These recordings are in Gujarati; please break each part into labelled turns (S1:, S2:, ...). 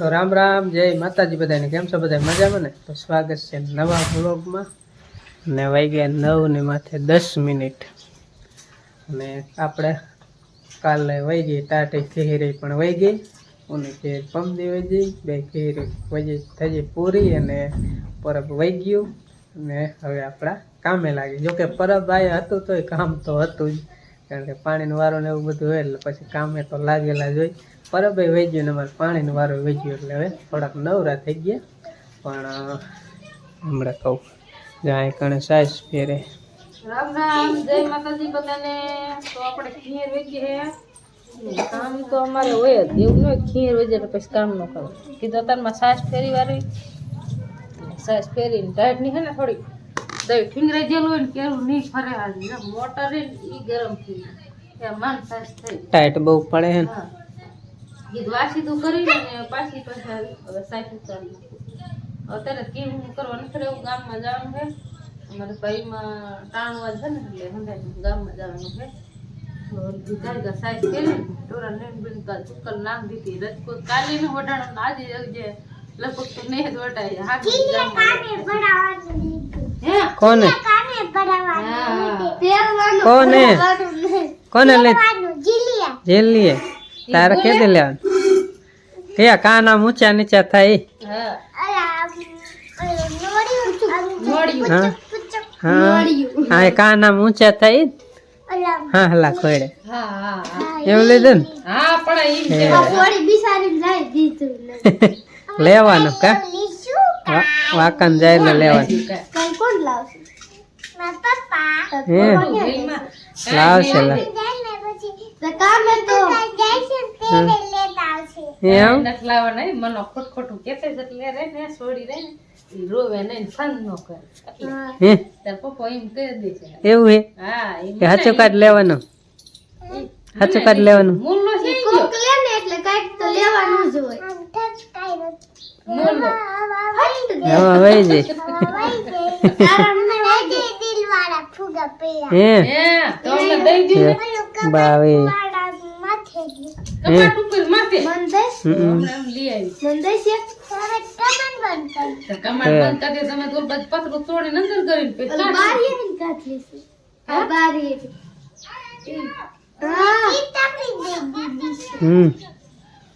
S1: તો રામ રામ, જય માતાજી બધાને, કેમ છો બધા મજામાં ને? તો સ્વાગત છે નવા વ્લોગમાં ને વાગ્યા નવ ને માથે દસ મિનિટ. અને આપણે કાલે વહી ગઈ, તાટી ખીરી પણ વહી ગઈ. અને ખીર પમદી વહી ગઈ, બે ખીરી વહી થઈ પૂરી અને પરબ વહી ગયું. અને હવે આપણા કામે લાગી. જોકે પરબ આવ્યા હતું તોય કામ તો હતું જ. કારણ કે પાણીનું વારો ને એવું બધું હોય એટલે પછી કામે તો લાગેલા જ હોય. પરબે વહી ગયું ને અમારે પાણીનું વારો વહી એટલે હવે થોડાક નવરા થઈ ગયા. પણ હમણાં કહું. જાય કણે સાઈઝ
S2: આપણે ખીર કામ તો અમારે હોય ખીર વેચે તો પછી કામ ન કરો. કીધું અત્યારમાં સાસ ફેરી વાળી સાસ ફેરીને ટાઈટની હે ને થોડી દહીં ઠીંગરાઈ હોય ને કેવું નહીં ફરે હાલી. ને મોટર ઈ ગરમ થઈ જાય. એ માન સાસ થઈ
S1: ટાઈટ બહુ પડે હે ને.
S2: કીધું આ સીધું કરીને ને પાછી પાછી ઉતારી નાખું અત્યારે કેવું કરવા નથી રહેવું ગામમાં જવાનું છે. અમારે ભાઈમાં ટાણવા છે ને એટલે હંધાઈ ગામમાં જવાનું છે. સાઈઝ કરી ટોરા બિન ચુક્કલ નામ દીધી. રજકોટ કાલે ને વડાણો ને આજે જે લગભગ તો નહીં જ વટાય હે
S1: કોને? કોને? કોને લે? જેલીએ. તારે કેદે લેવાનું? કયા કાના ઊંચા નીચા થાય
S2: હા?
S1: હા એ કાના ઊંચા થાય હા હલા ખોડે
S2: હા હા હા.
S1: એવું લીધું ને? લેવાનું કા? વાકન જાય ને લેવાનું હે? લાવશે? લા એમ?
S2: નથી લાવવાના ઈ લેવાનું. ખોટ ખોટું કેતે જ એટલે રે ને છોડી રે ને ઈ રોવે નહીં ફન ન કરે એટલે
S1: હે
S2: તાર પપ્પા એમ કહી દે છે
S1: એવું હે
S2: હા ઈ
S1: કે હાચું કાઢ લેવાનું હાચું કાઢ લેવાનું વહી હે.
S2: હે તો અમને દઈ દીધું.
S1: હે. બાવે હમ.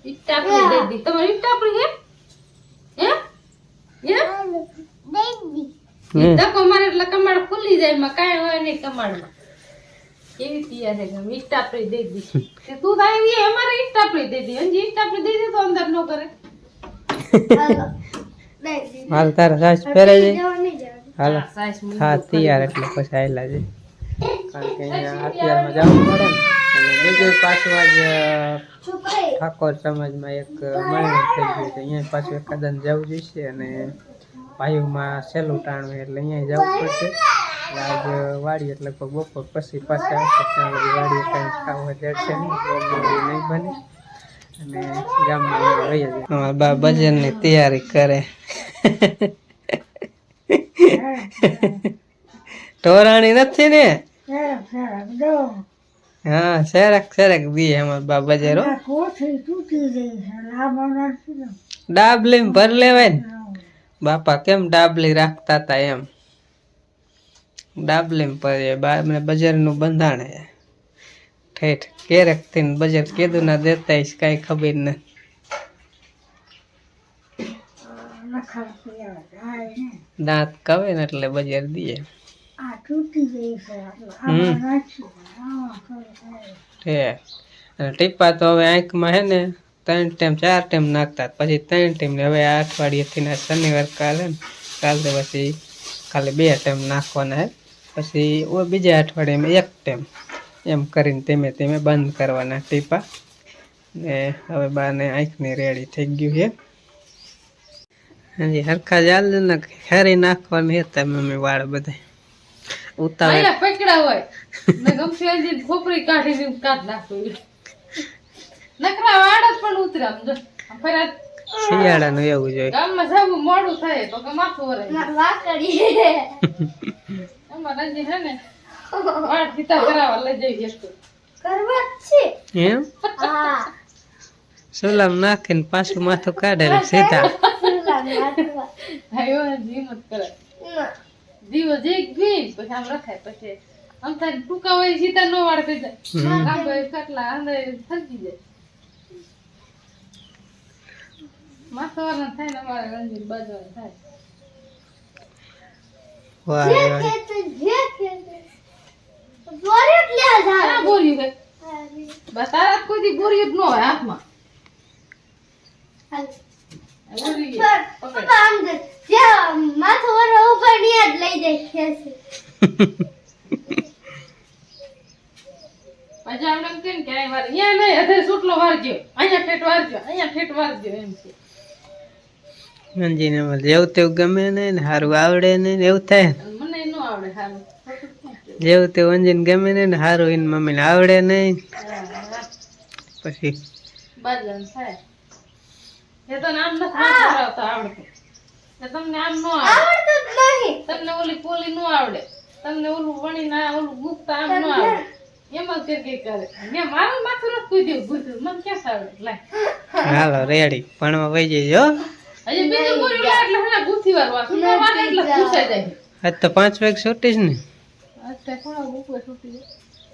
S2: બંધ કરી દે દી તમારી ઈ ટાપડી હે? એટલે કમાડ ખુલી જાય એમાં કાંઈ હોય નહીં કમાડમાં. કેવી તૈયાર છે ઈટ દઈ દી. તું થાય એવી અમારે ઈટ આપડી દઈ દી. હજી ઈટ આપડી દઈ દે તો અંદર નો કરે.
S1: હાલ તારા સાસ પહેરાઈ જાય હાલો.
S2: મૂકી
S1: હા તૈયાર એટલે પછી આવેલા છે. કારણ કે અહીંયા અત્યારમાં જવું પડે ને. અને બીજું પાછું આજ ઠાકોર સમાજમાં એક મહિના થઈ ગયું છે. અહીંયા પાછું એકાદન જવું જોઈશે અને ભાઈઓમાં સહેલું ટાણું એટલે અહીંયા જવું પડશે. આજ વાડી એટલે બપોર પછી પાછા આવશે. ત્યાં વાડીએ કાંઈ ખાવા જડશે નહીં નહીં બને. અને ગામમાં રહી બા ભજનની તૈયારી કરે. ઢોરાણી નથી ને? હા સેરક સેરક દી અમાર બા બજારો ડાબલી ભર લેવાય ને. બાપા કેમ ડાબલી રાખતા તા એમ? ડાબલી ભરીએ બા મને બજારનું બંધાણ ઠેઠ કેરેકથી બજાર કીધું ના દેતા કાંઈ ખબર નથી દાંત કવે ને એટલે બજાર દઈએ અને તો હવે આંખમાં હે ને ત્રણ ટાઈમ, ચાર ટાઈમ નાખતા પછી ત્રણ ટાઈમ ને હવે અઠવાડિયેથી ના શનિવાર કાલે કાલે પછી ખાલી બે ટાઈમ નાખવાના પછી ઓ બીજા અઠવાડિયામાં એક ટાઈમ એમ કરીને ધીમે ધીમે બંધ કરવાના ટીપા ને હવે બાને આંખની રેડી થઈ ગયું છે હાજી, હરખા ચાલ ને ખેરી નાખવાની હતા મમ્મી વાળ બધા ઉતાવળ.
S2: પકડા હોય. ને ગમશે હજી ખોપરી કાઢીને કાઢ નાખવી નકરા વાળ પણ ઉતરે આમ જો. ફેરા
S1: શિયાળાનું એવું જોઈએ
S2: ગામમાં જવું મોડું થાય તો કે માથું વરાય અમારે હજી છે ને વાળ પિતા કરાવવા લઈ જઈએ
S1: એમ? સોલામ નાખીને પાછું માથું કાઢે સીધા.
S2: ભાઈઓ હિંમત કરે દીવો જઈ ગઈ પછી આમ રખાય પછી આમ થાય ટૂંકા હોય સીતા નો વાળ થઈ જાય
S1: આમ
S2: ભાઈ હોય અંદર થકી જાય. થાય ને અમારે રંજીત બાજવાનું થાય.
S1: વાહ
S2: ક્યાં બોર્યું છે? બસ તારા કોઈ બોર્યું ન હોય હાથમાં. બોર્યું છે. પકડ. પછી આમ એમ કે ને વાર અહીંયા નહીં અધે સુટલો વારજો અહીંયા ઠેઠ વારજો અહીંયા ઠેઠ વારજો એમ છે
S1: મંજીને એમાં જેવું તેવું ગમે નહીં ને સારું આવડે નહીં ને એવું થાય
S2: મને ન આવડે સારું ખોટું ક્યાં છે?
S1: જેવું તેવું અંજીને ગમે નહીં ને સારું એને મમ્મીને આવડે નહીં. પછી
S2: બાજવાનું થાય એ તો આમ નથી આવડતું ને તમને આમ ન આવડે. તમને ઓલી પોલી ન આવડે. તમને ઓલું વણી ના ઓલું ગુપ્તા આમ ન આવડે. એમાં કે કઈ કરે. મેં મારું માથું નથી કોઈ દેવું ગુજરું મને ક્યાં આવડે? લાય.
S1: હાલો રેડી ભણવા વહી જઈજો
S2: હજી બીજું બોલ્યું લા એટલે હલા ગુથી વાર વાસુ ના વાગે એટલે પૂછાઈ જાય.
S1: આજ તો પાંચ વાગે છૂટી જ ને.
S2: અત્યારે થોડા બપોર છૂટી જાય.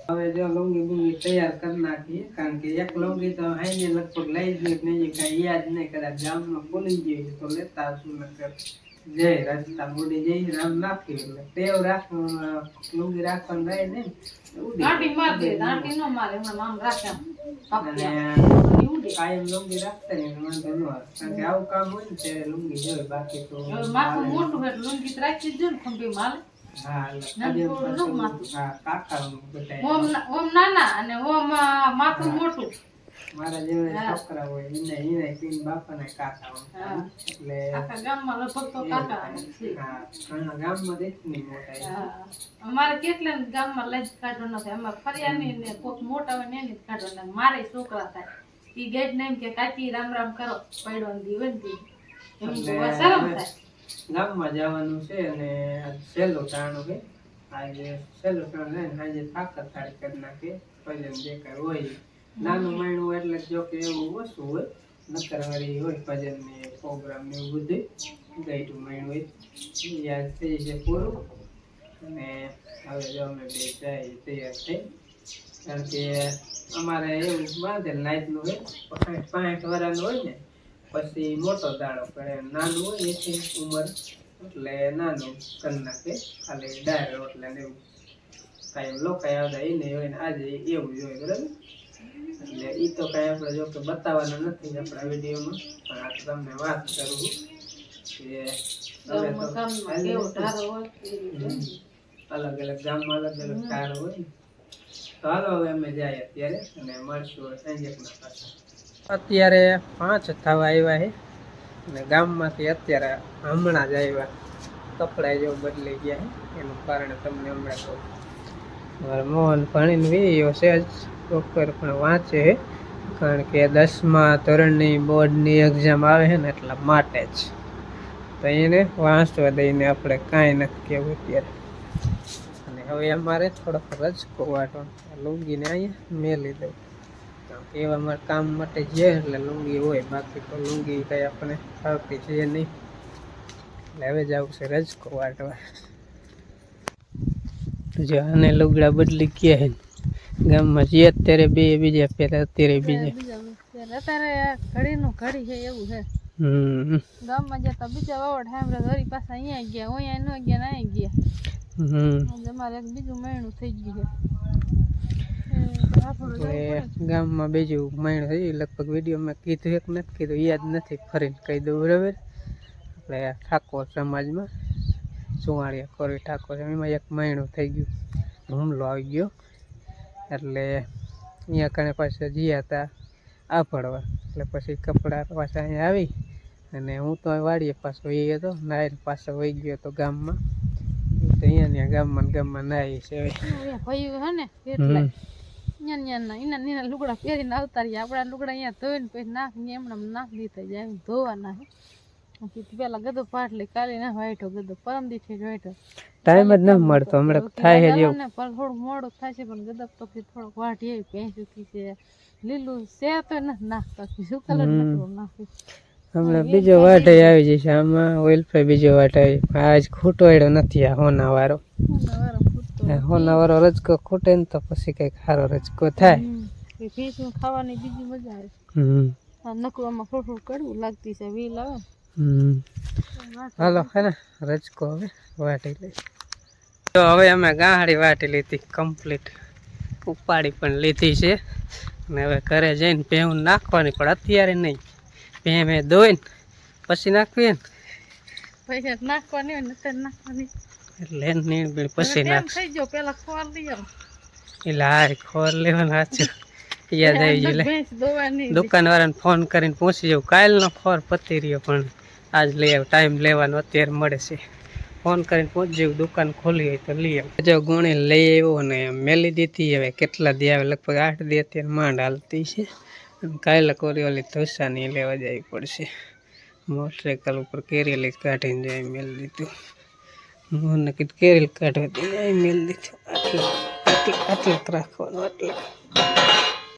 S1: હવે જો લોંગી બુંગી તૈયાર કરી નાખીએ કારણ કે એક લોંગી તો હાઈને લગભગ લઈ જ નહીં કઈ યાદ નહીં કદાચ ગામમાં ભૂલી ગઈ તો લેતા શું નકર જય રસ્તા ઉડી જઈ રામ નાખ્યું એટલે ટેવ રાખવા લુંગી રાખવાનું રહે ને ઉડી
S2: દાંટી માર દે દાંટી ન મારે હમણાં આમ રાખે
S1: અને
S2: કાપી ઉડે
S1: કાયમ લુંગી રાખતા ને વાંધો ન આવે કારણ કે આવું કામ હોય ને ત્યારે લુંગી જોઈએ બાકી તો
S2: માથું મોટું હોય લુંગી રાખી જો ને ખંભી માલે ઓમ નાના
S1: બાપાને કાકા હોય.
S2: લઈ નથી અમારે ફરિયાની ને કોક મોટા હોય ને એને. મારે છોકરા થાય ઈ ગેટ ને એમ કે કાકી રામ રામ કરો પડ્યો દીવન ને તો શરમ થાય
S1: ગામમાં જવાનું છે અને સહેલો ટાણું છે. આજે સહેલું ટાણું ને આજે થાકર થાળી કરી નાખે. ભજન જે કાંઈ હોય. નાનું માણું એટલે જો કે એવું ઓછું હોય. નકર હોય ભજન ને પ્રોગ્રામ ને એવું બધું ગઈટું માયણું હોય. યાદ થઈ છે પૂરું. અને હવે જો અમે બે જાય તૈયાર થઈ. કારણ કે અમારે એવું બાંધેલ નાઈટનું હોય. પાંઠ પાંઠ વર્ષનું હોય ને પછી મોટો દાડો કરે નાનું હોય એથી ઉંમર એટલે નાનું કરી નાખે. ખાલી ડાયર એટલે ને એવું. કાંઈ લોકાય આવતા એ નહીં હોય ને આજે એવું જ હોય બરાબર? એટલે એ તો કાંઈ આપણે જો કે બતાવવાના નથી આપણા વિડીયોમાં પણ આ તો તમને વાત કરું કે. અલગ અલગ ગામમાં અલગ અલગ કાર હોય તો હાલો હવે અમે જાય અત્યારે અને મળશું સાંજેકના પાછા. અત્યારે પાંચ થવા આવ્યા છે. અને ગામમાંથી અત્યારે હમણાં જ આવ્યા. કપડાં જો બદલાઈ ગયા છે. એનું કારણ તમને હમણાં કહું. મોહન ભણીને વીયો છે જ. બપોર પણ વાંચે છે. કારણ કે દસમા ધોરણની બોર્ડની એક્ઝામ આવે છે ને એટલા માટે જ. તો એને વાંચવા દઈને આપણે કાંઈ નથી કહેવું અત્યારે. અને હવે અમારે થોડોક રજકો વાટવાનો લુંગીને અહીંયા મેલી દઉં. એવા કામ માટે જે એટલે લુંગી હોય બાકી તો લુંગી કંઈ આપણે આવતી છે નહીં. એટલે હવે જવું છે રજકો વાટવા. જો આને લુગડા બદલી ગયા હે ગામમાં જે અત્યારે બે બીજા પહેલા અત્યારે બીજા.
S2: અત્યારે. ઘડીનું ઘડી છે એવું છે.
S1: હમ.
S2: ગામમાં જતા બીજા વાવડ સાંભળે વળી પાછા અહીંયા ગયા અહીંયા ન ગયા ના ગયા.
S1: હમ.
S2: અમારે એક બીજું મહિનું થઈ ગયું છે.
S1: ગામમાં બીજું માણસ છે. લગભગ વિડીયોમાં કીધું એક નથી કીધું. યાદ નથી ફરીને કહી દઉં બરાબર? આપણે ઠાકોર સમાજમાં સુવાળિયા કોરી ઠાકોર એમાં એક માયણું થઈ ગયું. હુમલો આવી ગયો. એટલે અહીંયા કણે પાછા જયા હતા આ પડવા એટલે પછી કપડાં પાછા અહીંયા આવી અને હું તો વાડીએ પાછો એ હતો નાહી પાછો વહી ગયો હતો ગામમાં. તો અહીંયા ગામમાં ગામમાં નાહી છે
S2: ને એટલે. ન્યાના એના ન્યાના લુગડા પહેરીને આવતા રહ્યા. આપણા લુગડા અહીંયા ધોઈને પછી નાખીને એમણે નાખી દીધા જાય એમ ધોવાના છે. પછી પેલા ગદો પાટ લઈ કાલે ના વાઈટો ગદો પરમ દીઠે વાઈટો
S1: ટાઈમ જ ન મળતો હમણાં થાય છે જેવું.
S2: પણ થોડું મોડું થાય છે પણ ગદપ તો થોડોક વાટી આવી ભેંસ ઉઠી છે. લીલું છે તો નથી નાખતા. શું કલર. નથી નાખી?
S1: હમણાં બીજો વાટ આવી જશે. આમાં ઓઇલ ફ્રાય બીજો વાટ આવી. આજ ખૂટવાડ્યો નથી આ હોના વાળો
S2: વારો ફૂટતો
S1: આ હોના રજકો ખૂટે ને તો પછી કંઈક સારો રજકો થાય.
S2: એ ફીસનું ખાવાની બીજી મજા આવે. નકવામાં થોડું કડવું લાગતી છે વીલ આવે
S1: હમ. હાલો હે ને રજકો હવે વાટી લઈ તો હવે અમે ગાહડી વાટી લીધી કમ્પ્લીટ ઉપાડી પણ લીધી છે. ને હવે ઘરે જઈને ભેહું નાખવાની પણ અત્યારે નહીં. ભે મેં ધોઈને પછી નાખવી ને
S2: પૈસા નાખવાની હોય ને નાખવાની.
S1: એટલે નીણ પછી
S2: ટાઈમ થઈ ગયો? પેલા ખોર લઈ આવો.
S1: એટલે હાય ખોર લેવાનું સાચું યાદ આવી ગયું લે.
S2: ભેંસ દોવાની
S1: દુકાનવાળાને ફોન કરીને પૂછી જવું કાલનો ખોર પતી રહ્યો પણ આજ લઈ આવ ટાઈમ લેવાનો અત્યારે મળે છે. ફોન કરીને પહોંચી જવું દુકાન ખોલી હોય તો લઈ આવ. જો ગુણી લઈ આવ્યો ને મેલી દીધી હવે કેટલા દી આવે? લગભગ આઠ દી અત્યારે માંડ હાલતી છે. અને કાલે કોરી ઓલી ધોસાની લેવા જવી પડશે. મોટરસાઇકલ ઉપર કેરી કાઢીને જાય મેલી દીધું. મને કીધું કેરી કાઢવા દે. મેલ દીધું. આટલું આટલું આટલું રાખવાનું આટલું.